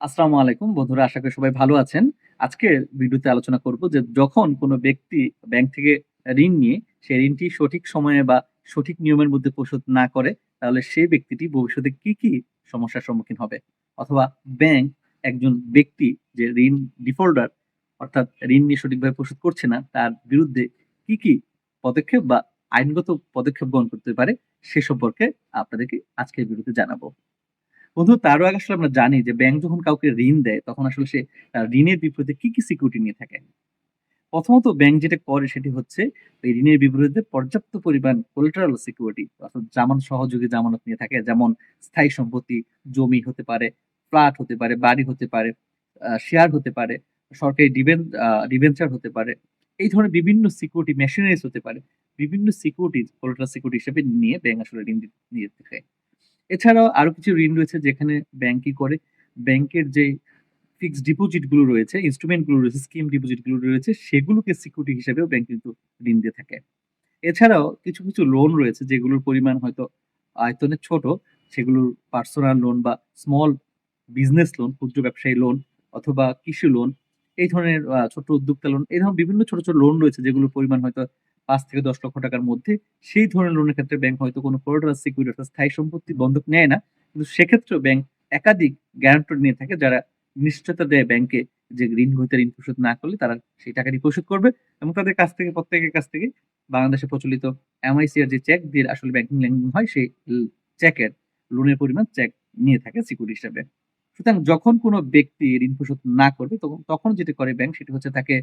আসসালামু আলাইকুম বন্ধুরা আশা করি সবাই ভালো আছেন। আজকের ভিডিওতে আলোচনা করব যে যখন কোনো ব্যক্তি ব্যাংক থেকে ঋণ নিয়ে সেই ঋণটি সঠিক সময়ে বা সঠিক নিয়মের মধ্যে পরিশোধ না করে তাহলে সেই ব্যক্তিটি ভবিষ্যতে কি, কি সমস্যার সম্মুখীন হবে? অথবা ব্যাংক একজন ব্যক্তি যে ঋণ ডিফল্টার অর্থাৎ ঋণ নিয়ে সঠিকভাবে পরিশোধ করছে না তার বিরুদ্ধে কি, কি পদক্ষেপ বা আইনগত পদক্ষেপ গ্রহণ করতে পারে সে সম্পর্কে আপনাদেরকে আজকের ভিডিওতে জানাব। বন্ধু তারও আগে আসলে আমরা জানি যে ব্যাংক যখন কাউকে ঋণ দেয় তখন আসলে সে ঋণের বিপরীতে কি, কি সিকিউরিটি নিয়ে থাকে? প্রথমত ব্যাংক যেটা করে সেটি হচ্ছে এই ঋণের বিপরীতে পর্যাপ্ত পরিমাণ collateral সিকিউরিটি অর্থাৎ জামানত সহযোগী জামানত নিয়ে থাকে। যেমন স্থায়ী সম্পত্তি, জমি হতে পারে, ফ্ল্যাট হতে পারে, বাড়ি হতে পারে, শেয়ার হতে পারে, সরকারি ডিবেন আ ডিবেঞ্চার হতে পারে। এই ধরনের বিভিন্ন সিকিউরিটি মেশিনারিজ হতে পারে। বিভিন্ন সিকিউরিটি collateral সিকিউরিটি হিসেবে নিয়ে ব্যাংক আসলে ঋণ নিয়ে থাকে। এছাড়াও আরও কিছু ঋণ রয়েছে যেখানে ব্যাংক কি করে ব্যাংকের যে ফিক্সড ডিপোজিটগুলো রয়েছে, ইন্সট্রুমেন্টগুলো রয়েছে, স্কিম ডিপোজিটগুলো রয়েছে সেগুলোকে সিকিউরিটি হিসেবেও ব্যাংক কিন্তু ঋণ দিয়ে থাকে। এছাড়াও কিছু, কিছু লোন রয়েছে যেগুলোর পরিমাণ হয়তো আয়তনে ছোট সেগুলোর পার্সোনাল লোন বা স্মল বিজনেস লোন, ক্ষুদ্র ব্যবসায়ী লোন অথবা কৃষি লোন এই ধরনের ছোট উদ্যোক্তা লোন এই ধরনের বিভিন্ন ছোট, ছোট লোন রয়েছে যেগুলোর পরিমাণ হয়তো ৫ থেকে ১০ লক্ষ টাকার মধ্যে। সেই ধরনের লোনের ক্ষেত্রে ব্যাংক হয়তো কোনো collateral সিকিউরিটি অর্থাৎ স্থায়ী সম্পত্তি বন্ধক নেয় না। কিন্তু সেক্ষেত্রেও ব্যাংক একাধিক গ্যারান্টর নিয়ে থাকে যারা নিশ্চয়তা দেয় ব্যাংকে যে ঋণ গ্রহীতা ঋণ পরিশোধ না করলে তারা সেই টাকাটি পরিশোধ করবে এবং তাদের কাছ থেকে, প্রত্যেকের কাছ থেকে বাংলাদেশে প্রচলিত এমআইসিআর যে চেক দিয়ে আসলে ব্যাংকিং লেনদেন হয় সেই চেকের লোনের পরিমাণ চেক নিয়ে থাকে সিকিউরিটি হিসাবে সুতরাং যখন কোনো ব্যক্তি ঋণ পরিশোধ না করবে, তখন তখন যেটা করে ব্যাংক সেটি হচ্ছে তাকে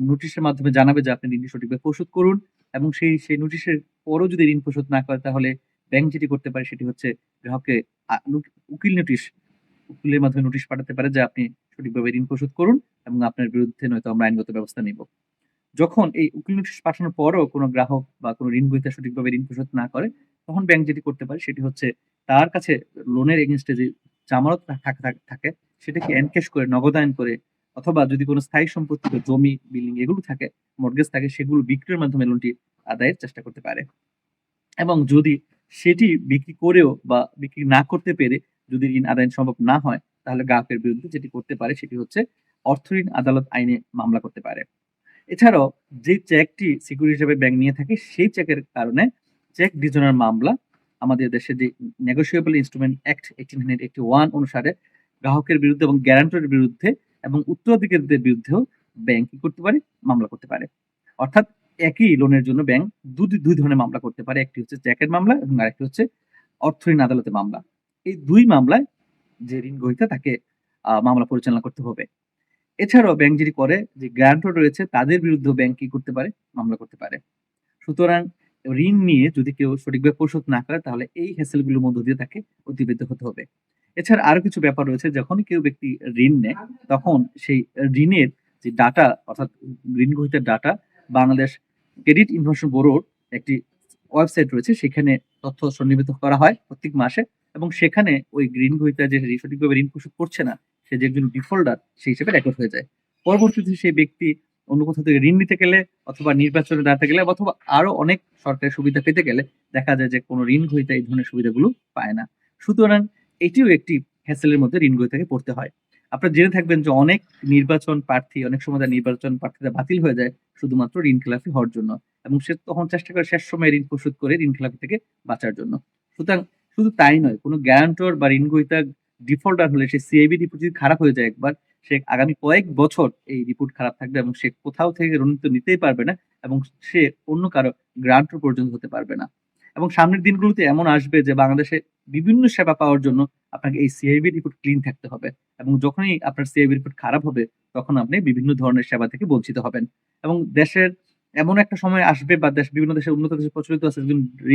নোটিশের মাধ্যমে জানাবে যে আপনি ঋণটি সঠিকভাবে পরিশোধ করুন এবং সেই, সেই নোটিশের পরও যদি ঋণ পরিশোধ না করে তাহলে ব্যাংক যেটি করতে পারে সেটি হচ্ছে গ্রাহককে উকিল নোটিশ উকিলের মাধ্যমে নোটিশ পাঠাতে পারে যে আপনি সঠিকভাবে ঋণ পরিশোধ করুন এবং আপনার বিরুদ্ধে নয়তো আমরা আইনগত ব্যবস্থা নিব। যখন এই উকিল নোটিশ পাঠানোর পরও কোনো গ্রাহক বা কোনো ঋণ গ্রহীতা সঠিকভাবে ঋণ পরিশোধ না করে তখন ব্যাংক যেটি করতে পারে সেটি হচ্ছে তার কাছে লোনের এগেইনস্ট এ যে জামানত থাক সেটাকে এনক্যাশ করে নগদায়ন করে অথবা যদি কোনো স্থায়ী সম্পত্তি জমি, বিল্ডিং এগুলো থাকে, মর্টগেজ থাকে সেগুলো বিক্রির মাধ্যমে লোনটি আদায়ের চেষ্টা করতে পারে। এবং যদি সেটি বিক্রি করেও বা বিক্রি না করতে পেরে যদি ঋণ আদায় সম্ভব না হয় তাহলে গ্রাহকের বিরুদ্ধে যেটি করতে পারে সেটি হচ্ছে অর্থ ঋণ আদালত আইনে মামলা করতে পারে। এছাড়াও যে চেকটি সিকিউরিটি হিসেবে ব্যাংক নিয়ে থাকে সেই চেকের কারণে চেক ডিজনার মামলা আমাদের দেশে যে নেগোশিয়েবল ইন্সট্রুমেন্ট অ্যাক্ট 1881 অনুসারে গ্রাহকের বিরুদ্ধে এবং গ্যারান্টরের বিরুদ্ধে এবং উত্তরাধিকারীদের বিরুদ্ধেও ব্যাংক কি করতে পারে? মামলা করতে পারে। অর্থাৎ একই লোনের জন্য ব্যাংক দু ২ ধরনের মামলা করতে পারে। একটি হচ্ছে চেকের মামলা এবং আরেকটি হচ্ছে অর্থ ঋণ আদালতের মামলা। এই দুই মামলায় যে ঋণ গ্রহীতা, তাকে মামলা পরিচালনা করতে হবে। এছাড়াও ব্যাংক যেটি করে, যে গ্যারান্টর রয়েছে, তাদের বিরুদ্ধেও ব্যাংক কি করতে পারে? মামলা করতে পারে। সুতরাং ঋণ নিয়ে যদি কেউ সঠিকভাবে পরিশোধ না করে, তাহলে এই হ্যাসেলগুলোর মধ্য দিয়ে তাকে অতিবাহিত হতে হবে। এছাড়া আরও কিছু ব্যাপার রয়েছে যখন কেউ ব্যক্তি ঋণ নেয়, তখন সেই ঋণের যে ডাটা অর্থাৎ ঋণ গ্রহীতার ডাটা বাংলাদেশ ক্রেডিট ইনফরমেশন ব্যুরোর একটি ওয়েবসাইট রয়েছে, সেখানে তথ্য সন্নিবেশ করা হয় প্রত্যেক মাসে এবং সেখানে ওই ঋণ গ্রহীতা যে সঠিকভাবে ঋণ পরিশোধ করছে না, সে যে একজন ডিফল্টার সেই হিসেবে রেকর্ড হয়ে যায়। পরবর্তীতে সেই ব্যক্তি অন্য কোথাও থেকে ঋণ নিতে গেলে অথবা নির্বাচনে দাঁড়াতে গেলে অথবা আরও অনেক সরকারি সুবিধা পেতে গেলে দেখা যায় যে কোনো ঋণ গ্রহীতা এই ধরনের সুবিধাগুলো পায় না। সুতরাং এটিও একটি হ্যাসেলের মধ্যে ঋণ থেকে পড়তে হয়। আপনারা জেনে থাকবেন যে অনেক নির্বাচন প্রার্থী, অনেক সময় তার নির্বাচন প্রার্থীরা বাতিল হয়ে যায় শুধুমাত্র ঋণ খেলাপি হওয়ার জন্য এবং সে তখন চেষ্টা করে শেষ সময়ে ঋণ পরিশোধ করে ঋণ খেলাপি থেকে বাঁচার জন্য। সুতরাং শুধু তাই নয়, কোনো গ্যারান্টর বা ঋণ গ্রহীতা ডিফল্টার হলে সে সিআইবি রিপোর্ট যদি খারাপ হয়ে যায় একবার, সে আগামী কয়েক বছর এই রিপোর্ট খারাপ থাকবে এবং সে কোথাও থেকে ঋণ তো নিতেই পারবে না এবং সে অন্য কারও গ্রান্টর পর্যন্ত হতে পারবে না। এবং সামনের দিনগুলোতে এমন আসবে যে বাংলাদেশে বিভিন্ন সেবা পাওয়ার জন্য আপনাকে এই সিআইবি রিপোর্ট ক্লিন থাকতে হবে এবং যখনই আপনার সিআইবি রিপোর্ট খারাপ হবে তখন আপনি বিভিন্ন ধরনের সেবা থেকে বঞ্চিত হবেন এবং দেশের এমন একটা সময় আসবে বা দেশ বিভিন্ন দেশে উন্নত দেশে প্রচলিত আছে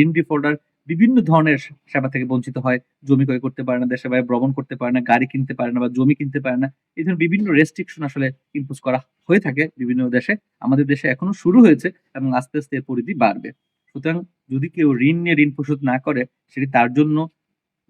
ঋণ ডিফল্টার বিভিন্ন ধরনের সেবা থেকে বঞ্চিত হয়। জমি ক্রয় করতে পারে না, দেশের বাইরে ভ্রমণ করতে পারে না, গাড়ি কিনতে পারে না বা জমি কিনতে পারে না। এই ধরনের বিভিন্ন রেস্ট্রিকশন আসলে ইম্পোজ করা হয়ে থাকে বিভিন্ন দেশে। আমাদের দেশে এখনও শুরু হয়েছে এবং আস্তে, আস্তে এর পরিধি বাড়বে। সুতরাং যদি কেউ ঋণ নিয়ে ঋণ পরিশোধ না করে সেটি তার জন্য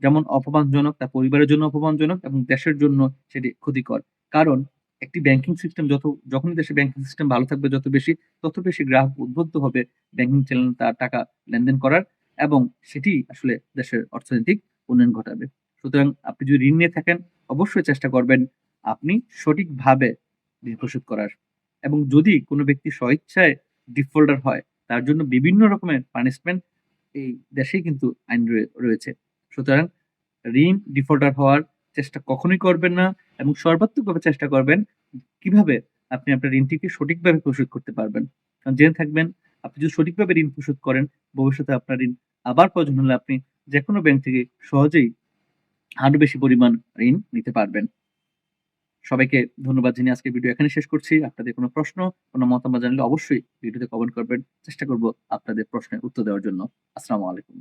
যেমন অপমানজনক, তার পরিবারের জন্য অপমানজনক এবং দেশের জন্য সেটি ক্ষতিকর। কারণ একটি ব্যাংকিং সিস্টেম যত যখনই দেশে ব্যাংকিং সিস্টেম ভালো থাকবে যত বেশি, তত বেশি গ্রাহক উদ্বুদ্ধ হবে ব্যাংকিং চ্যানেলে তার টাকা লেনদেন করার এবং সেটি আসলে দেশের অর্থনৈতিক উন্নয়ন ঘটাবে। সুতরাং আপনি যদি ঋণ নিয়ে থাকেন অবশ্যই চেষ্টা করবেন আপনি সঠিকভাবে ঋণ পরিশোধ করার এবং যদি কোনো ব্যক্তি স্বইচ্ছায় ডিফল্টার হয় তার জন্য বিভিন্ন রকমের পানিশমেন্ট এই দেশেই কিন্তু আইন রয়ে- রয়েছে। সুতরাং ঋণ ডিফল্টার হওয়ার চেষ্টা কখনোই করবেন না এবং সর্বাত্মকভাবে চেষ্টা করবেন কীভাবে আপনি আপনার ঋণটিকে সঠিকভাবে পরিশোধ করতে পারবেন। কারণ জেনে থাকবেন, আপনি যদি সঠিকভাবে ঋণ পরিশোধ করেন, ভবিষ্যতে আপনার ঋণ আবার প্রয়োজন হলে আপনি যে কোনো ব্যাংক থেকে সহজেই আরও বেশি পরিমাণ ঋণ নিতে পারবেন। সবাইকে ধন্যবাদ জানিয়ে আজকে ভিডিও এখানে শেষ করছি। আপনাদের কোনো প্রশ্ন, কোনো মতামত জানলে অবশ্যই ভিডিওতে কমেন্ট করবেন। চেষ্টা করব আপনাদের প্রশ্নের উত্তর দেওয়ার জন্য। আসসালামু আলাইকুম।